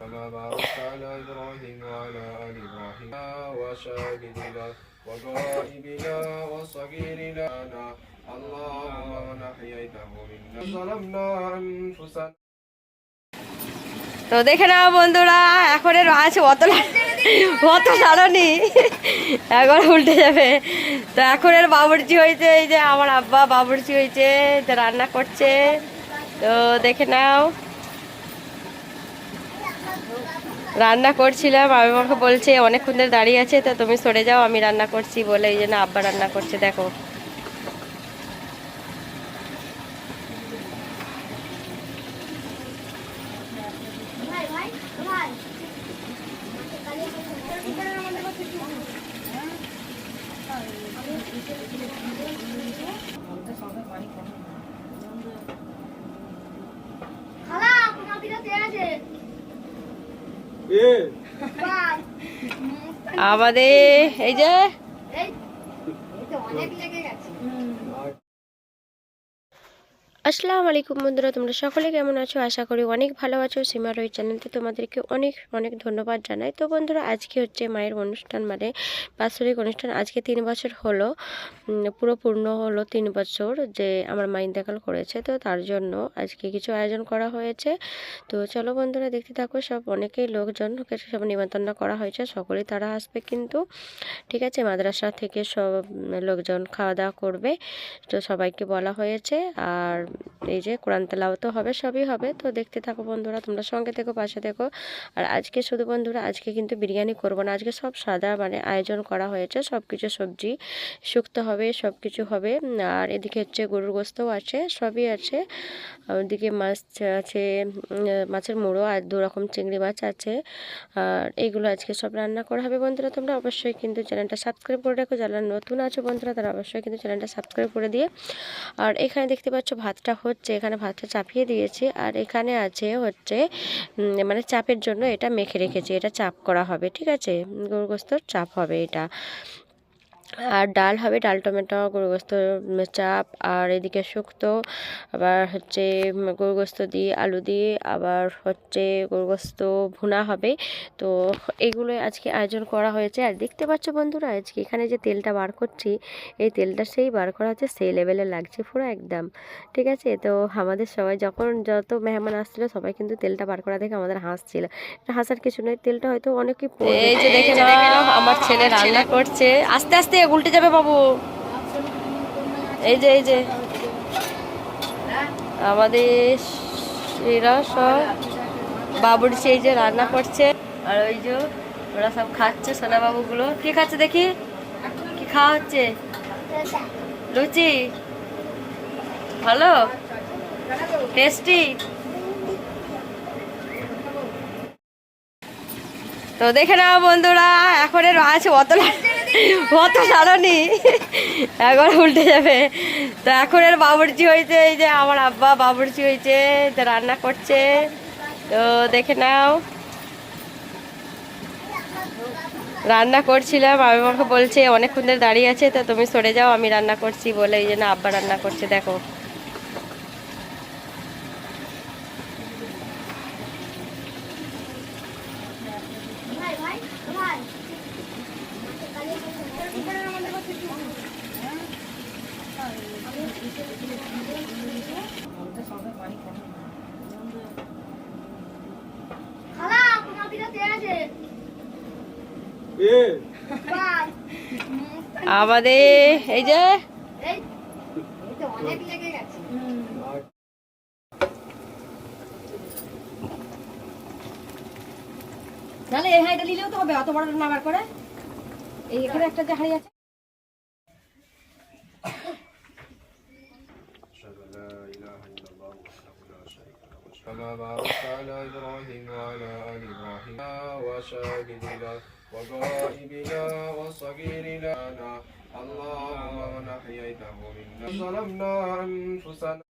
كما باركت على إبراهيم وعلى آل إبراهيم وشاهدنا وغائبنا وصغيرنا اللهم من أحييته منا ظلمنا أنفسنا তো দেখে নাও বন্ধুরা এখন এর আছে অত অত সারনি এখন উল্টে যাবে তো এখন এর বাবুর্চি হয়েছে এই যে আমার আব্বা বাবুর্চি হয়েছে তো রান্না করছে তো দেখে নাও রান্না করছিলাম, আমি আমাকে বলছে, অনেকক্ষণ ধরে দাঁড়িয়ে আছে, তো তুমি সরে যাও, আমি রান্না করছি বলে, এই জন্য আব্বা রান্না করছে, দেখো। আমাদের এই যে এই এই তো অনেক লেগে গেছে আসসালামু আলাইকুম বন্ধুরা, তোমরা সকলে কেমন আছো? আশা করি অনেক ভালো আছো। সীমার ওই চ্যানেলতে তোমাদেরকে অনেক অনেক ধন্যবাদ জানাই। তো বন্ধুরা, আজকে হচ্ছে মায়ের অনুষ্ঠান মানে বাৎসরিক অনুষ্ঠান। আজকে তিন বছর হলো পুরো পূর্ণ হলো তিন বছর যে আমার মা ইন্তেকাল করেছে। তো তার জন্য আজকে কিছু আয়োজন করা হয়েছে। তো চলো বন্ধুরা, দেখতে থাকো, সব অনেকেই লোকজন সব নিমন্ত্রণ করা হয়েছে। সকলেই তারা আসবে কিন্তু, ঠিক আছে? মাদ্রাসা থেকে সব লোকজন খাওয়া দাওয়া করবে। তো সবাইকে বলা হয়েছে। আর এই যে কোরআন তেলাওয়াতও হবে, সবই হবে। তো দেখতে থাকো বন্ধুরা, তোমরা সঙ্গে থেকো, পাশে থেকো। আর আজকে শুধু বন্ধুরা, আজকে কিন্তু বিরিয়ানি করব না। আজকে সব সাদা মানে আয়োজন করা হয়েছে। সব কিছু সবজি শুক্তো হবে সব কিছু হবে। আর এদিকে হচ্ছে গরুর গোস্তও আছে, সবই আছে। ওদিকে মাছ আছে মাছের মুড়ো আর দু রকম চিংড়ি মাছ আছে। আর এইগুলো আজকে সব রান্না করা হবে বন্ধুরা। তোমরা অবশ্যই কিন্তু চ্যানেলটা সাবস্ক্রাইব করে রাখো। যারা নতুন আছো বন্ধুরা, তারা অবশ্যই কিন্তু চ্যানেলটা সাবস্ক্রাইব করে দিয়ে। আর এখানে দেখতে পাচ্ছ ভাতটা হচ্ছে, এখানে ভাতটা চাপিয়ে দিয়েছি। আর এখানে আছে হচ্ছে মানে চাপের জন্য এটা মেখে রেখেছি। এটা চাপ করা হবে, ঠিক আছে? গরু গোস্তর চাপ হবে এটা। আর ডাল হবে ডাল টমেটো গরুগোস্ত চাপ আর এদিকে শুক্তো আবার হচ্ছে গরুগোস্ত দিয়ে আলু দিয়ে আবার হচ্ছে গরুগোস্ত ভুনা হবে। তো এগুলো আজকে আয়োজন করা হয়েছে। আর দেখতে পাচ্ছ বন্ধুরা আজকে এখানে যে তেলটা বার করছি এই তেলটা সেই বার করা হচ্ছে সেই লেভেলে লাগছে পুরো একদম। ঠিক আছে? তো আমাদের সবাই যখন যত মেহমান আসছিল সবাই কিন্তু তেলটা বার করা দেখে আমাদের হাসছিল। হাসার কিছু নয় তেলটা হয়তো অনেকই এই যে দেখে আমার ছেলে রান্না করছে। আস্তে আস্তে উল্টে যাবে বাবু। এই যে এই যে। আমাদের এরা সব বাবুর সেই যে রান্না করছে। আর ওই যে ওরা সব খাচ্ছে সোনা বাবুগুলো। কি খাচ্ছে দেখি? কি খাওয়া হচ্ছে? লুচি। ভালো? টেস্টি তো দেখে নাও বন্ধুরা এখন আছে অত অত সারনি এখন উল্টে যাবে। তো এখন এর বাবুর্চি হয়েছে, এই যে আমার আব্বা বাবুর্চি হয়েছে, তো রান্না করছে। তো দেখে নাও। রান্না করছিলাম, আমি আমাকে বলছে, অনেকক্ষণ ধরে দাঁড়িয়ে আছে, তো তুমি সরে যাও, আমি রান্না করছি বলে, এই জন্য আব্বা রান্না করছে, দেখো। আমাদের এই যে। এই এই তো অনেক লেগে গেছে। তাহলে এই হাঁড়িটা নিলেও তো হবে অত বড় নামার করে। এই এখানে একটা যে হাঁড়ি আছে। كما باركت على إبراهيم وعلى آل إبراهيم وشاهدنا وغائبنا وصغيرنا. اللهم من أحييته منا. ظلمنا أنفسنا.